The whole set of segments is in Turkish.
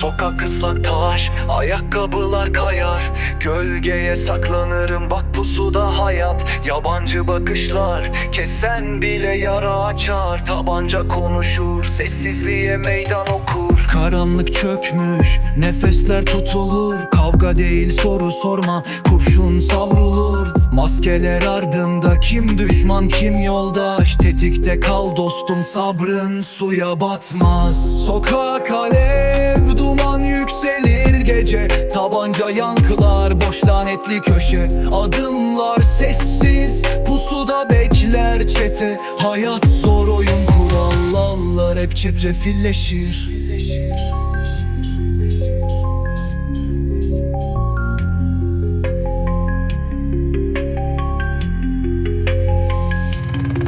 Sokak ıslak taş Ayakkabılar kayar. Gölgeye saklanırım bak pusuda hayat. Yabancı bakışlar Kesen bile yara açar. Tabanca konuşur Sessizliğe meydan okur. Karanlık çökmüş Nefesler tutulur. Kavga değil soru sorma Kurşun savrulur. Maskeler ardında kim düşman kim yoldaş? Tetikte kal dostum sabrın suya batmaz. Sokak alev yankılar boş lanetli köşe. Adımlar sessiz pusuda bekler çete. Hayat zor oyun kurallar hep çetrefilleşir.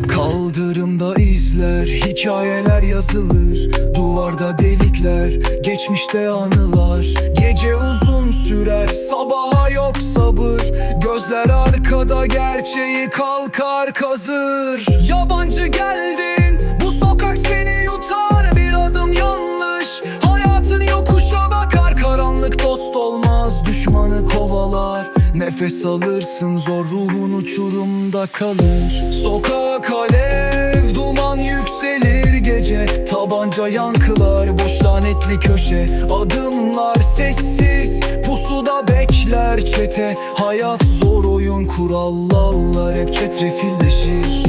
Kaldırımda izler, hikayeler yazılır. Duvarda delikler, geçmişte anılar. Gece uzun sürer, sabaha yok sabır. Gözler arkada gerçeği kalkar kazır. Yabancı geldin, bu sokak seni yutar. Bir adım yanlış, hayatın yokuşa bakar. Karanlık dost olmaz, düşmanı kovalar. Nefes alırsın zor ruhun uçurumda kalır. Sokak alev duman yükselir gece. Tabanca yankılar boş lanetli köşe. Adımlar sessiz bekler çete Hayat zor oyun kurallar hep çetrefilleşir